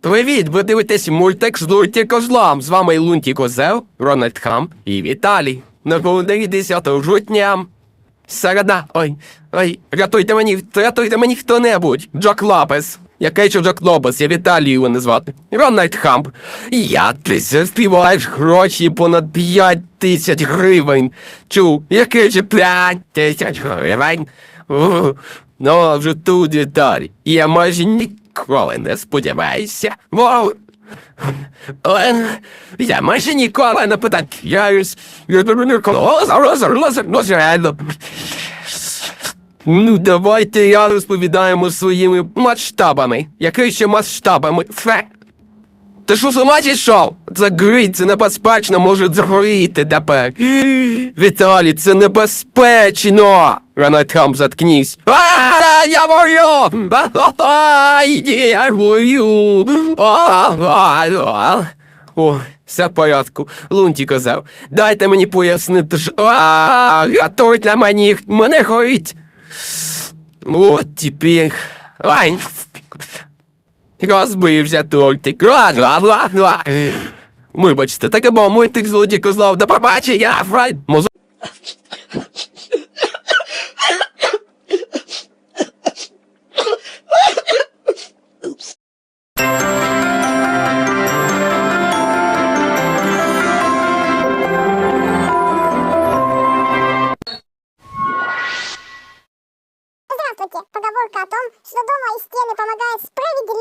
Привіт! Ви дивитесь мультик з Лунті Козлом. З вами Лунті Козел, Рональд Хам і Віталій. На календарі 10 жовтня. Середа. Ой, ой, рятуйте мені, рятуйте мені хто-небудь. Джок Лопес. Який же Джок Лопес, я Віталій його не звати. Рональд Хамп. Я ти співаєш гроші понад 5 тисяч гривень. Чу, який же 5 тисяч гривень? У, Ну, вже тут Віталій. Я майже ніколи не сподіваюся. Вау, але я майже ніколи не питаюсь. Я ну, реально. Ну, давайте я розповідаємо своїми масштабами. Якими ще масштабами? Фе. Ти що сама? Це грить, це небезпечно, може згоріти тепер. Віталій, це небезпечно. Ранатам, заткнись. А, я ворю! А, Я а. О, все в порядку. Лунті казав. Дайте мені пояснити, що... А, Рятуйте мені, мене горить. От тепер. Ай. Розбився тортик. Ла-ла-ла-ла. Е. Вибачте, таке був мультик злодій козлов. До побачення, фрай. Мозо... Здравствуйте! Поговорка о том, что дома и стены помогают справедливо.